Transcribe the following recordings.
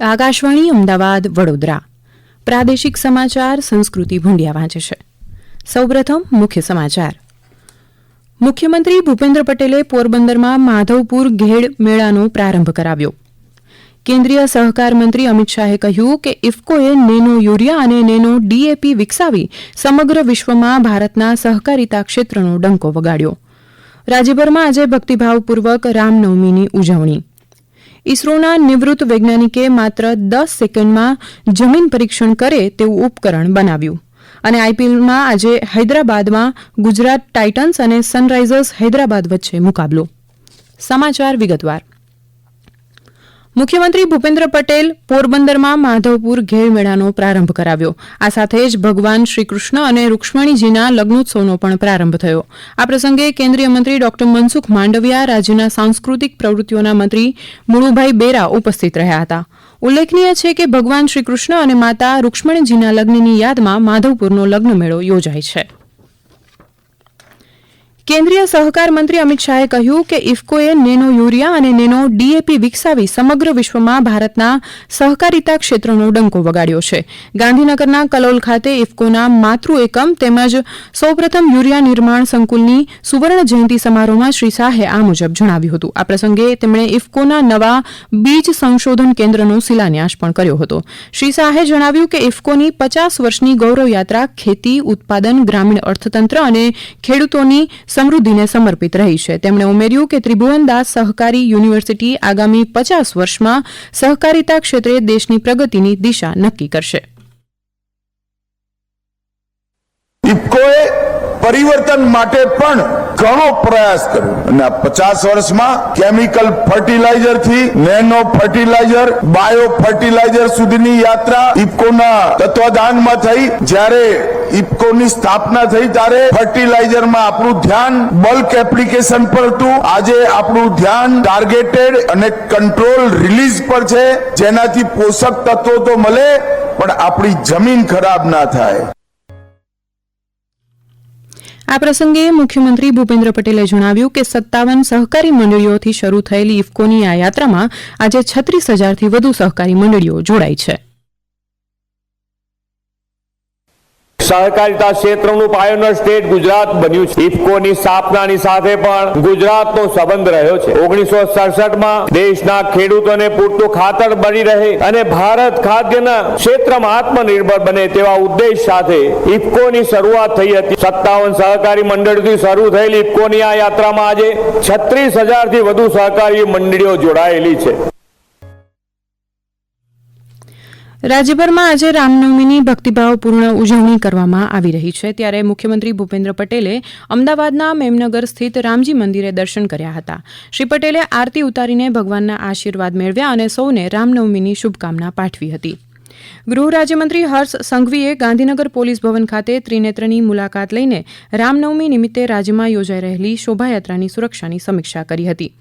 આકાશવાણી, અમદાવાદ, વડોદરા. પ્રાદેશિક સમાચાર, સંસ્કૃતિ ભૂંડિયા વાંચે છે. સૌપ્રથમ મુખ્ય સમાચાર. મુખ્યમંત્રી ભૂપેન્દ્ર પટેલે પોરબંદરમાં માધવપુર ઘેડ મેળાનો પ્રારંભ કરાવ્યો. કેન્દ્રીય સહકાર મંત્રી અમિત શાહે કહ્યું કે ઇફકોએ નેનો યુરિયા અને નેનો ડીએપી વિકસાવી સમગ્ર વિશ્વમાં ભારતના સહકારિતા ક્ષેત્રનો ડંકો વગાડ્યો. રાજ્યભરમાં આજે ભક્તિભાવપૂર્વક રામનવમીની ઉજવણી. ઇસરોના નિવૃત્ત વૈજ્ઞાનિકે માત્ર દસ સેકન્ડમાં જમીન પરીક્ષણ કરે તેવું ઉપકરણ બનાવ્યું. અને આઈપીએલમાં આજે હૈદરાબાદમાં ગુજરાત ટાઇટન્સ અને સનરાઇઝર્સ હૈદરાબાદ વચ્ચે મુકાબલો. સમાચાર વિગતવાર. મુખ્યમંત્રી ભૂપેન્દ્ર પટેલ પોરબંદરમાં માધવપુર ઘેર મેળાનો પ્રારંભ કરાવ્યો. આ સાથે જ ભગવાન શ્રીકૃષ્ણ અને રૂક્ષ્મણીજીના લગ્નોત્સવનો પણ પ્રારંભ થયો. આ પ્રસંગે કેન્દ્રીય મંત્રી ડોક્ટર મનસુખ માંડવિયા, રાજ્યના સાંસ્કૃતિક પ્રવૃત્તિઓના મંત્રી મુળુભાઈ બેરા ઉપસ્થિત રહ્યા હતા. ઉલ્લેખનીય છે કે ભગવાન શ્રીકૃષ્ણ અને માતા રૂક્ષ્મણીજીના લગ્નની યાદમાં માધવપુરનો લગ્ન મેળો યોજાય છે. કેન્દ્રીય સહકાર મંત્રી અમિત શાહે કહ્યું કે ઇફકોએ નેનો યુરિયા અને નેનો ડીએપી વિકસાવી સમગ્ર વિશ્વમાં ભારતના સહકારિતા ક્ષેત્રનો ડંકો વગાડ્યો છે. ગાંધીનગરના કલોલ ખાતે ઇફકોના માતૃ એકમ તેમજ સૌપ્રથમ યુરિયા નિર્માણ સંકુલની સુવર્ણ જયંતિ સમારોહમાં શ્રી શાહે આ મુજબ જણાવ્યું હતું. આ પ્રસંગે તેમણે ઇફકોના નવા બીજ સંશોધન કેન્દ્રનો શિલાન્યાસ પણ કર્યો હતો. શ્રી શાહે જણાવ્યું કે ઇફકોની પચાસ વર્ષની ગૌરવ યાત્રા ખેતી, ઉત્પાદન, ગ્રામીણ અર્થતંત્ર અને ખેડૂતોની સમૃદ્ધિને સમર્પિત રહી છે. તેમણે ઉમેર્યું કે ત્રિભુવનદાસ સહકારી યુનિવર્સિટી આગામી પચાસ વર્ષમાં સહકારિતા ક્ષેત્રે દેશની પ્રગતિની દિશા નક્કી કરશે. ઇફકોએ પરિવર્તન માટે પણ ઘણો પ્રયાસ કર્યો. અને પચાસ વર્ષમાં કેમિકલ ફર્ટિલાઇઝરથી નેનો ફર્ટિલાઇઝર, બાયો ફર્ટિલાઇઝર સુધીની યાત્રા ઇફકોના તત્વદાનમાં થઈ. જ્યારે ઇફકોની સ્થાપના થઈ ત્યારે ફર્ટિલાઇઝરમાં આપણું ધ્યાન બલ્ક એપ્લિકેશન પર હતું. આજે આપણું ધ્યાન ટાર્ગેટેડ અને કંટ્રોલ રિલીઝ પર છે. જેનાથી પોષક તત્વો તો મળે, પણ આપણી જમીન ખરાબ ના થાય. આ પ્રસંગે મુખ્યમંત્રી ભૂપેન્દ્ર પટેલે જણાવ્યું કે સત્તાવન સહકારી મંડળીઓથી શરૂ થયેલી ઇફકોની આ યાત્રામાં આજે છત્રીસ હજારથી વધુ સહકારી મંડળીઓ જોડાઈ છે. સહકારિતા ક્ષેત્રનું પાયોનર સ્ટેટ ગુજરાત બન્યું છે. ઇફકોની સ્થાપનાની સાથે પણ ગુજરાતનો સંબંધ રહ્યો છે. ઓગણીસો સડસઠમાં દેશના ખેડૂતોને પૂરતું ખાતર બની રહે અને ભારત ખાદ્યના ક્ષેત્રમાં આત્મનિર્ભર બને તેવા ઉદ્દેશ સાથે ઇફકોની શરૂઆત થઈ હતી. સત્તાવન સહકારી મંડળથી શરૂ થયેલી ઇફકોની આ યાત્રામાં આજે છત્રીસ હજારથી વધુ સહકારી મંડળીઓ જોડાયેલી છે. રાજ્યભરમાં આજે રામનવમીની ભક્તિભાવપૂર્ણ ઉજવણી કરવામાં આવી રહી છે. ત્યારે મુખ્યમંત્રી ભૂપેન્દ્ર પટેલે અમદાવાદના મેમનગર સ્થિત રામજી મંદિરે દર્શન કર્યા હતા. શ્રી પટેલે આરતી ઉતારીને ભગવાનના આશીર્વાદ મેળવ્યા અને સૌને રામનવમીની શુભકામના પાઠવી હતી. ગૃહ રાજ્યમંત્રી હર્ષ સંઘવીએ ગાંધીનગર પોલીસ ભવન ખાતે ત્રિનેત્રની મુલાકાત લઈને રામનવમી નિમિત્તે રાજ્યમાં યોજાઈ રહેલી શોભાયાત્રાની સુરક્ષાની સમીક્ષા કરી હતી.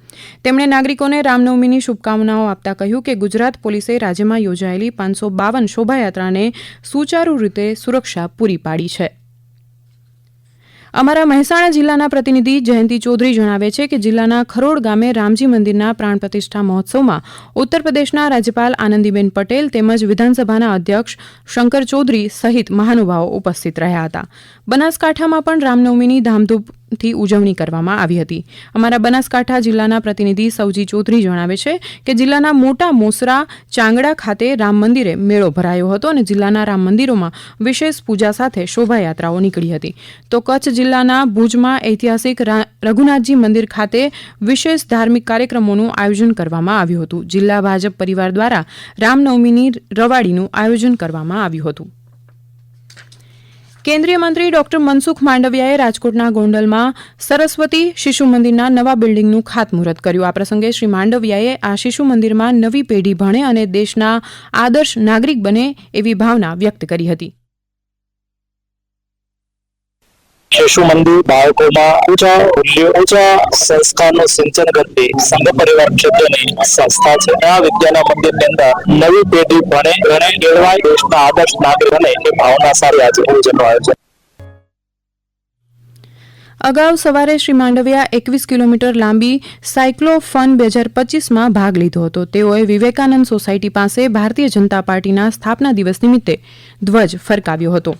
તેમણે નાગરિકોને રામનવમીની શુભકામનાઓ આપતા કહ્યું કે ગુજરાત પોલીસે રાજ્યમાં યોજાયેલી પાંચસો બાવન શોભાયાત્રાને સુચારુ રીતે સુરક્ષા પૂરી પાડી છે. અમારા મહેસાણા જિલ્લાના પ્રતિનિધિ જયંતિ ચૌધરી જણાવે છે કે જિલ્લાના ખરોડ ગામે રામજી મંદિરના પ્રાણ પ્રતિષ્ઠા મહોત્સવમાં ઉત્તર પ્રદેશના રાજ્યપાલ આનંદીબેન પટેલ તેમજ વિધાનસભાના અધ્યક્ષ શંકર ચૌધરી સહિત મહાનુભાવો ઉપસ્થિત રહ્યા હતા. બનાસકાંઠામાં પણ રામનવમીની ધામધૂમથી ઉજવણી કરવામાં આવી હતી. અમારા બનાસકાંઠા જિલ્લાના પ્રતિનિધિ સૌજી ચૌધરી જણાવે છે કે જિલ્લાના મોટા મોસરા ચાંગડા ખાતે રામ મંદિરે મેળો ભરાયો હતો અને જિલ્લાના રામ મંદિરોમાં વિશેષ પૂજા સાથે શોભાયાત્રાઓ નીકળી હતી. તો કચ્છ જિલ્લાના ભુજમાં ઐતિહાસિક રઘુનાથજી મંદિર ખાતે વિશેષ ધાર્મિક કાર્યક્રમોનું આયોજન કરવામાં આવ્યું હતું. જિલ્લા ભાજપ પરિવાર દ્વારા રામનવમીની રવાડીનું આયોજન કરવામાં આવ્યું હતું. કેન્દ્રીય મંત્રી ડોક્ટર મનસુખ માંડવિયાએ રાજકોટના ગોંડલમાં સરસ્વતી શિશુ મંદિરના નવા બિલ્ડિંગનું ખાતમુહૂર્ત કર્યું. આ પ્રસંગે શ્રી માંડવિયાએ આ શિશુ મંદિરમાં નવી પેઢી ભણે અને દેશના આદર્શ નાગરિક બને એવી ભાવના વ્યક્ત કરી હતી. શિશુ મંદિર, બાળકોમાં ઊંચા ઊંચા સંસ્કારનું સિંચન કરતી સંઘ પરિવાર ક્ષેત્રની સંસ્થા છે. આ વિદ્યાના મંદિરની અંદર નવી પેઢી ભણે ભણે કેળવાય દેશના આદર્શ નાગરિક બને એ ભાવના સારી આજે પૂજનનું આયોજન. અગાઉ સવારે શ્રી માંડવિયા એકવીસ કિલોમીટર લાંબી સાયક્લો ફન બે હજાર પચીસમાં ભાગ લીધો હતો. તેઓએ વિવેકાનંદ સોસાયટી પાસે ભારતીય જનતા પાર્ટીના સ્થાપના દિવસ નિમિત્તે ધ્વજ ફરકાવ્યો હતો.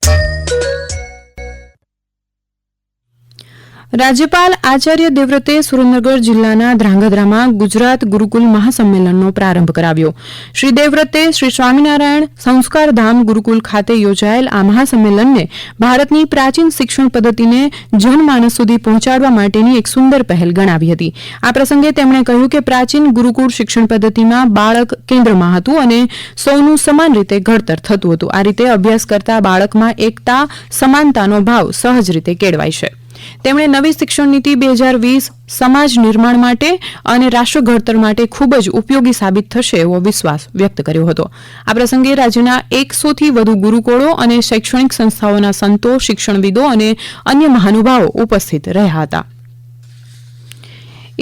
રાજ્યપાલ આચાર્ય દેવવ્રતે સુરેન્દ્રનગર જિલ્લાના ધ્રાંગધ્રામાં ગુજરાત ગુરુકુલ મહાસંમેલનનો પ્રારંભ કરાવ્યો. શ્રી દેવવ્રતે શ્રી સ્વામિનારાયણ સંસ્કાર ધામ ગુરુકુલ ખાતે યોજાયેલ આ મહાસંમેલનને ભારતની પ્રાચીન શિક્ષણ પદ્ધતિને જનમાનસ સુધી પહોંચાડવા માટેની એક સુંદર પહેલ ગણાવી હતી. આ પ્રસંગે તેમણે કહ્યું કે પ્રાચીન ગુરુકુળ શિક્ષણ પદ્ધતિમાં બાળક કેન્દ્રમાં હતું અને સૌનું સમાન રીતે ઘડતર થતું હતું. આ રીતે અભ્યાસ કરતા બાળકમાં એકતા, સમાનતાનો ભાવ સહજ રીતે કેળવાય છે. તેમણે નવી શિક્ષણ નીતિ બે હજાર વીસ સમાજ નિર્માણ માટે અને રાષ્ટ્ર ઘડતર માટે ખૂબ જ ઉપયોગી સાબિત થશે એવો વિશ્વાસ વ્યક્ત કર્યો હતો. આ પ્રસંગે રાજ્યના એકસોથી વધુ ગુરુકુળો અને શૈક્ષણિક સંસ્થાઓના સંતો, શિક્ષણવિદો અને અન્ય મહાનુભાવો ઉપસ્થિત રહ્યા હતા.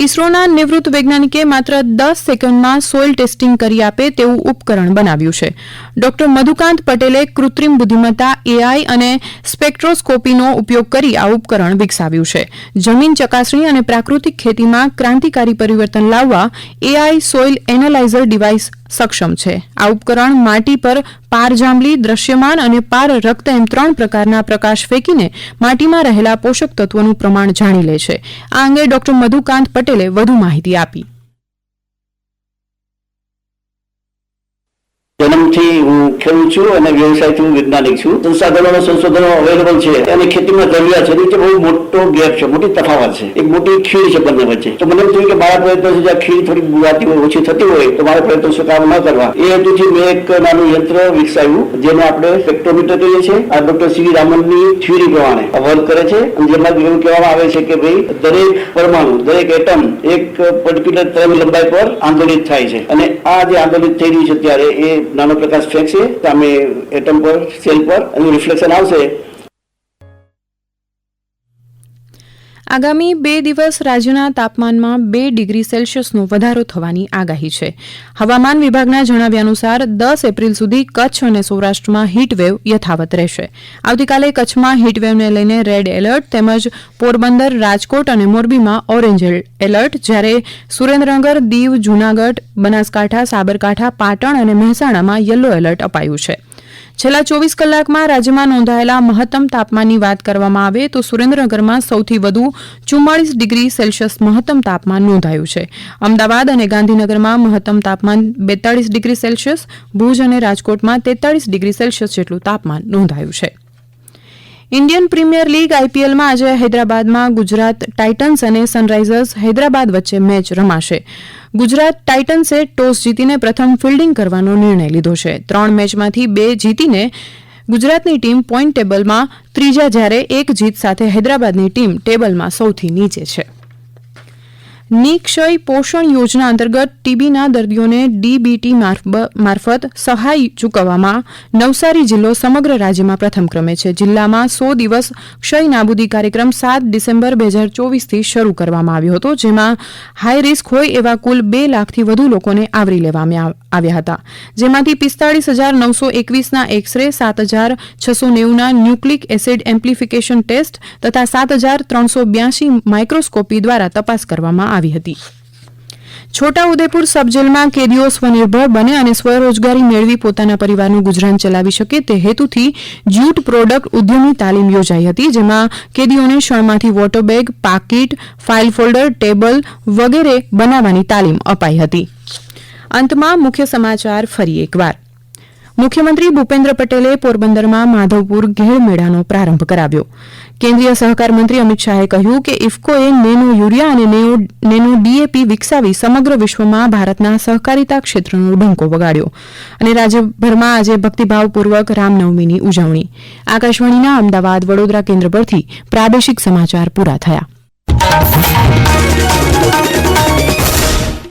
ઇસરોના નિવૃત્ત વૈજ્ઞાનિકે માત્ર દસ સેકન્ડમાં સોઇલ ટેસ્ટિંગ કરી આપે તેવું ઉપકરણ બનાવ્યું છે. ડોક્ટર મધુકાંત પટેલે કૃત્રિમ બુદ્ધિમત્તા, એઆઈ અને સ્પેક્ટ્રોસ્કોપીનો ઉપયોગ કરી આ ઉપકરણ વિકસાવ્યું છે. જમીન ચકાસણી અને પ્રાકૃતિક ખેતીમાં ક્રાંતિકારી પરિવર્તન લાવવા એઆઈ સોઇલ એનાલાઇઝર ડિવાઇસ સક્ષમ છે. આ ઉપકરણ માટી પર પાર જાંબલી, દ્રશ્યમાન અને પાર રક્ત એમ ત્રણ પ્રકારના પ્રકાશ ફેંકીને માટીમાં રહેલા પોષક તત્વોનું પ્રમાણ જાણી લે છે. આ અંગે ડોક્ટર મધુકાંત પટેલે વધુ માહિતી આપી. જન્મથી હું ખેડૂત છું અને વ્યવસાયથી હું વૈજ્ઞાનિક છું. સંસાધનો સંશોધનો અવેલેબલ છે અને ખેતીમાં જરૂરિયાત છે. એ બહુ મોટો ગેપ છે, મોટી તફાવત છે. એક મોટી ખીર છે બંને વચ્ચે. તો મને થયું કે મારા પ્રયત્નો છે જ્યાં ખીર થોડી હોય, ઓછી થતી હોય, તો મારા પ્રયત્નો શું કામ ન કરવા. એ હેતુથી મેં એક નાનું યંત્ર વિકસાવ્યું, જેને આપણે સ્પેક્ટ્રોમીટર કહીએ છીએ. આ ડોક્ટર સી રામનની થિયરી પ્રમાણે વર્ક કરે છે. અને જેમાં એવું કહેવામાં આવે છે કે ભાઈ, દરેક પરમાણુ, દરેક એટમ એક પર્ટિક્યુલર તરંગ લંબાઈ પર આંદોલિત થાય છે. અને આ જે આંદોલિત થઈ રહ્યું છે ત્યારે એ નાનો પ્રકાશ ફેંકશે સામે એટમ પર સેલ પર એનું રિફ્લેક્શન આવશે. આગામી બે દિવસ રાજ્યના તાપમાનમાં બે ડિગ્રી સેલ્સિયસનો વધારો થવાની આગાહી છે. હવામાન વિભાગના જણાવ્યા અનુસાર દસ એપ્રિલ સુધી કચ્છ અને સૌરાષ્ટ્રમાં હીટવેવ યથાવત રહેશે. આવતીકાલે કચ્છમાં હીટવેવને લઈને રેડ એલર્ટ તેમજ પોરબંદર, રાજકોટ અને મોરબીમાં ઓરેન્જ એલર્ટ, જ્યારે સુરેન્દ્રનગર, દીવ, જૂનાગઢ, બનાસકાંઠા, સાબરકાંઠા, પાટણ અને મહેસાણામાં યલો એલર્ટ અપાયું છે. છેલ્લા ચોવીસ કલાકમાં રાજ્યમાં નોંધાયેલા મહત્તમ તાપમાનની વાત કરવામાં આવે તો સુરેન્દ્રનગરમાં સૌથી વધુ ચુમ્માળીસ ડિગ્રી સેલ્સિયસ મહત્તમ તાપમાન નોંધાયું છે. અમદાવાદ અને ગાંધીનગરમાં મહત્તમ તાપમાન બેતાળીસ ડિગ્રી સેલ્સિયસ, ભુજ અને રાજકોટમાં તેતાળીસ ડિગ્રી સેલ્સિયસ જેટલું તાપમાન નોંધાયું છે. ઇન્ડિયન પ્રીમિયર લીગ આઈપીએલમાં આજે હૈદરાબાદમાં ગુજરાત ટાઇટન્સ અને સનરાઇઝર્સ હૈદરાબાદ વચ્ચે મેચ રમાશે. ગુજરાત ટાઇટન્સે ટોસ જીતીને પ્રથમ ફિલ્ડિંગ કરવાનો નિર્ણય લીધો છે. ત્રણ મેચમાંથી બે જીતીને ગુજરાતની ટીમ પોઈન્ટ ટેબલમાં ત્રીજા જ્યારે એક જીત સાથે હૈદરાબાદની ટીમ ટેબલમાં સૌથી નીચે છે. નિક્ષય પોષણ યોજના અંતર્ગત ટીબીના દર્દીઓને ડીબીટી મારફત સહાય ચૂકવવામાં નવસારી જિલ્લો સમગ્ર રાજ્યમાં પ્રથમ ક્રમે છે. જિલ્લામાં સો દિવસ ક્ષય નાબૂદી કાર્યક્રમ સાત ડિસેમ્બર બે હજાર ચોવીસથી શરૂ કરવામાં આવ્યો હતો, જેમાં હાઈ રિસ્ક હોય એવા કુલ બે લાખથી વધુ લોકોને આવરી લેવામાં આવ્યા હતા. જેમાંથી પિસ્તાળીસ હજાર નવસો એકવીસના એક્સરે, સાત હજાર છસો નેવુંના ન્યુક્લિક એસિડ એમ્પ્લિફિકેશન ટેસ્ટ તથા સાત હજાર ત્રણસો બ્યાસી માઇક્રોસ્કોપી દ્વારા તપાસ કરવામાં આવી હતી. છોટાઉદેપુર સબજેલમાં કેદીઓ સ્વનિર્ભર બને અને સ્વરોજગારી મેળવી પોતાના પરિવારનું ગુજરાન ચલાવી શકે તે હેતુથી જ્યુટ પ્રોડક્ટ ઉદ્યમી તાલીમ યોજાઈ હતી, જેમાં કેદીઓને શણમાંથી વોટર બેગ, પાકીટ, ફાઇલ ફોલ્ડર, ટેબલ વગેરે બનાવવાની તાલીમ અપાઈ હતી. અંતમાં મુખ્ય સમાચાર ફરી એકવાર. મુખ્યમંત્રી ભૂપેન્દ્ર પટેલે પોરબંદરમાં માધવપુર ઘેડ મેળાનો પ્રારંભ કરાવ્યો. કેન્દ્રીય સહકાર મંત્રી અમિત શાહે કહ્યું કે ઇફકોએ નેનો યુરિયા અને નેનો ડીએપી વિકસાવી સમગ્ર વિશ્વમાં ભારતના સહકારિતા ક્ષેત્રનો ડંકો વગાડ્યો અને રાજ્યભરમાં આજે ભક્તિભાવપૂર્વક રામનવમીની ઉજવણી. આકાશવાણીના અમદાવાદ વડોદરા કેન્દ્ર પરથી પ્રાદેશિક સમાચાર પૂરા થયા.